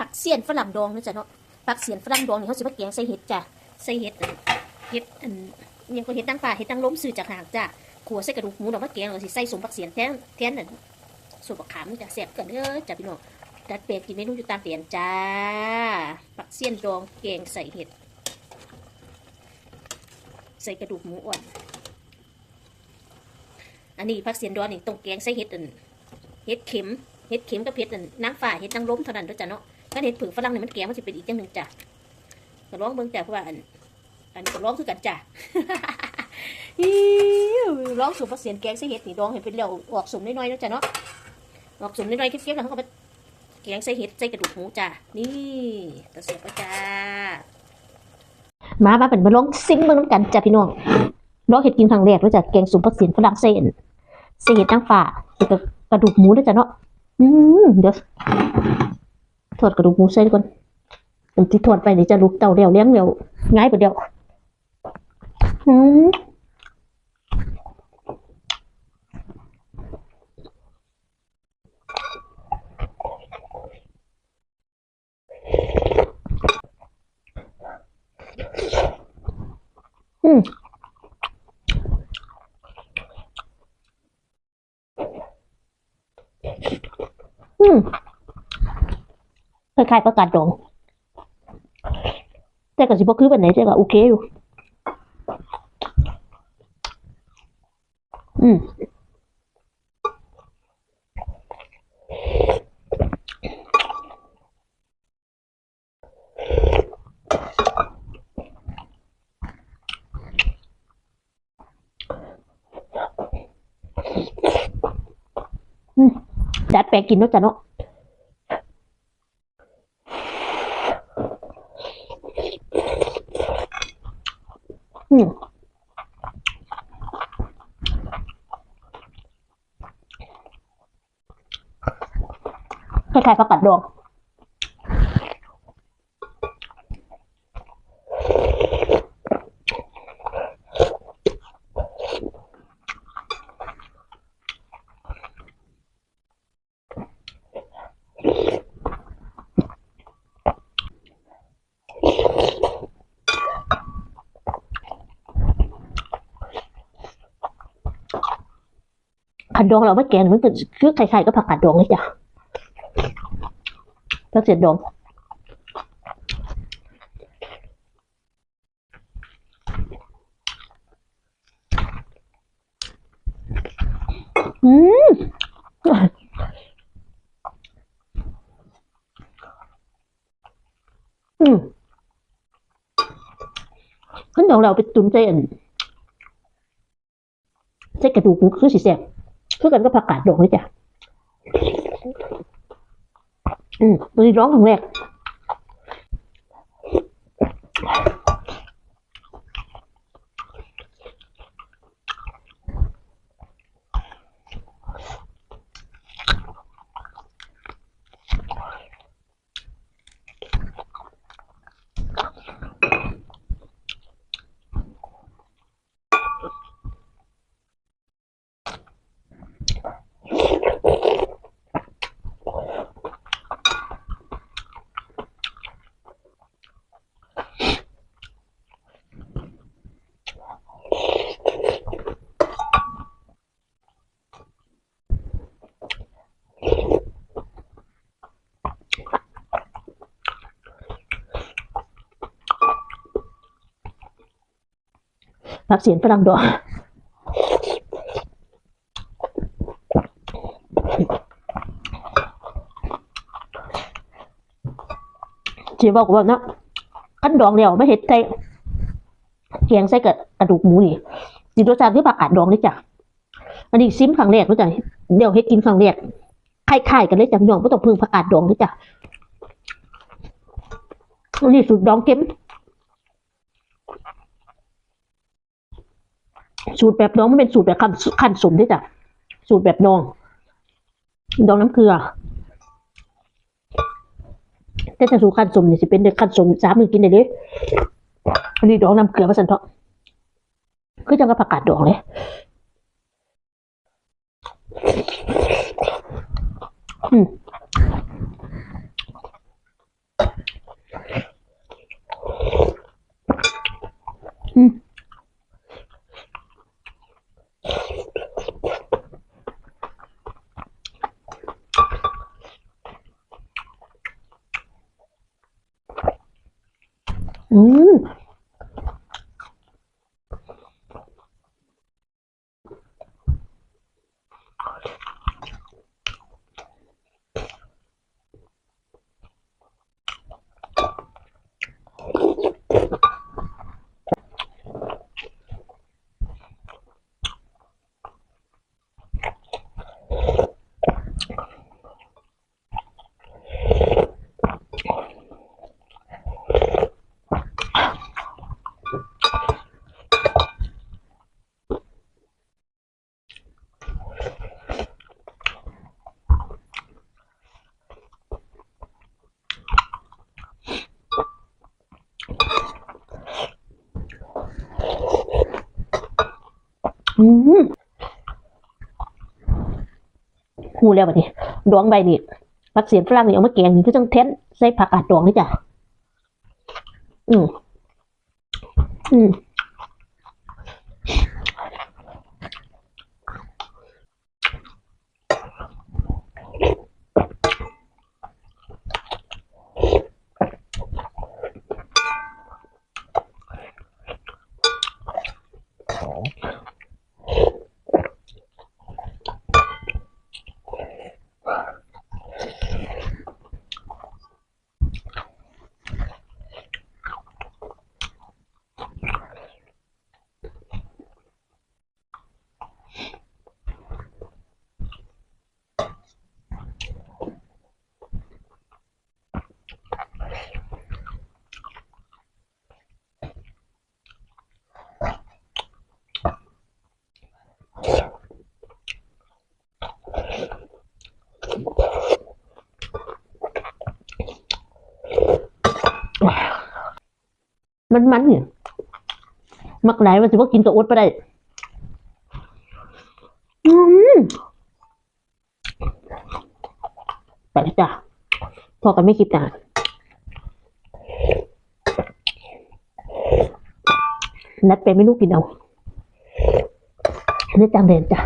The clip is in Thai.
ผักเสี้ยนฝรั่งดองนะจ๊ะเนาะผักเสี้ยนฝรั่งดองนี่เขาสิมาแกงใส่เห็ดจ้ะใส่เห็ดเห็ดอันยังก็เห็ดตั้งป่าเห็ดตั้งล้มซื้อจากห่างจ้ะขัวใส่กระดูกหมูดอกมะแกงแล้วก็สิใส่สมผักเสียนแทนแทนนั่นส่วนผักขามจ้ะแซ่บเกินเด้อจ้ะพี่น้องดัดเปลี่ยนกินเมนูอยู่ตามเปลี่ยนจ้าผักเสี้ยนดองแกงใส่เห็ด ใส่กระดูกหมูอ่อนอันนี้ผักเสียนดองนี่ต้องแกงใส่เห็ดอันเห็ดเข็มเห็ดเข็มกับเห็ดนั่นนางฟ้าเห็ดนางล้มเท่านั้นด้อจ้ะเนาะ ถ้าเห็ดผึ่งฝรั่งเนี่ยมันแกงมันจะเป็นอีกอย่างหนึ่งจ้ะก็ร้องเบิ่งจ้ะเพราะว่าอันอันก็ร้องคือกันจ้ะร้องสูบผักเสียนแกงใส่เห็ดนี่ดองเห็นเป็นเหลวออกสมน้อยๆเด้อจ้ะเนาะออกสมน้อยๆเก็บๆแล้วเขาก็มาแกงใส่เห็ดใส่กระดูกหมูจ้ะนี่ตะเสียบจ้ามามาเป็นมาลองซิมเบิ่งน้ำกันจ้ะพี่น้องลองเห็ดกินครั้งแรกแล้วจ้ะแกงสูบผักเสียนฝรั่งเศสใส่เห็ดนางฟ้าแล้วก็กระดูกหมูเด้อจ้ะเนาะอืมเดี๋ยว ถอดกระดูกหมูใส่ก่อนผมที่ถอดไปเดี๋ยวจะลุกเต่าเดียวเลี้ยงเดียวง่ายกว่าเดียวอืมอืมอืม คล้ายๆประกาศดอง แต่ก็สิบ่คือแบบไหนแต่ก็โอเคอยู่ อืมอืมดัดแปลกินเนาะจ้ะเนาะ อืม คล้ายๆผักกาดดองผัดดองเราไม่แกงมันก็คือคล้ายๆกับผักกาดดองเลยจ้ะ ผักเสียดดองอืมอืมขั้นตอนเราไปตุนใจอันใส่กระดูกคือสีแสบคือกันก็ผักกาดดองเลยจ้ะ อืมมันร้อ งครั้งแรกเสียนฝรั่งดองจีบอกว่านะขั้นดองเดียวไม่เห็ดใส่แกงใส่กับกระดูกหมูนี่ดีรสชาติคือผักกาดดองนี่จ้ะอันนี้ซิมครั้งแรกรู้จักเดี๋ยวเฮ็ดกินครั้งแรกคล้ายๆกันเลยจ้ะพี่น้องไม่ต้องพึ่งผักกาดดองนี่จ้ะอันนี้สูตรดองเค็ม สูตรแบบน้องมันเป็นสูตรแบบขั้นขั้นสมที่จะสูตรแบบน้องดองน้ำเกลือแต่จะสูตรขั้นสมนี่สิเป็นขั้นสมสามมือกินได้เลยอันนี้ดองน้ำเกลือมาสันเถาะคือจะงกับผักกาดดองเลยอืมอืม อื หูแล้วบัดนี้ ดวงใบนี่ผักเสียนฝรั่งนี่เอามาแกงนี่คือต้องเทนใส่ผักอาดดองนี่จ้ะอืมอืม มันมันเนี่ยมักไหลายมันสิว่ากินกับอดไปได้อืมไปแล้วจ้ะพอกันไม่คิดนานนัดไปไม่รู้กินเอาเนื้อจางเด่นจ้ะ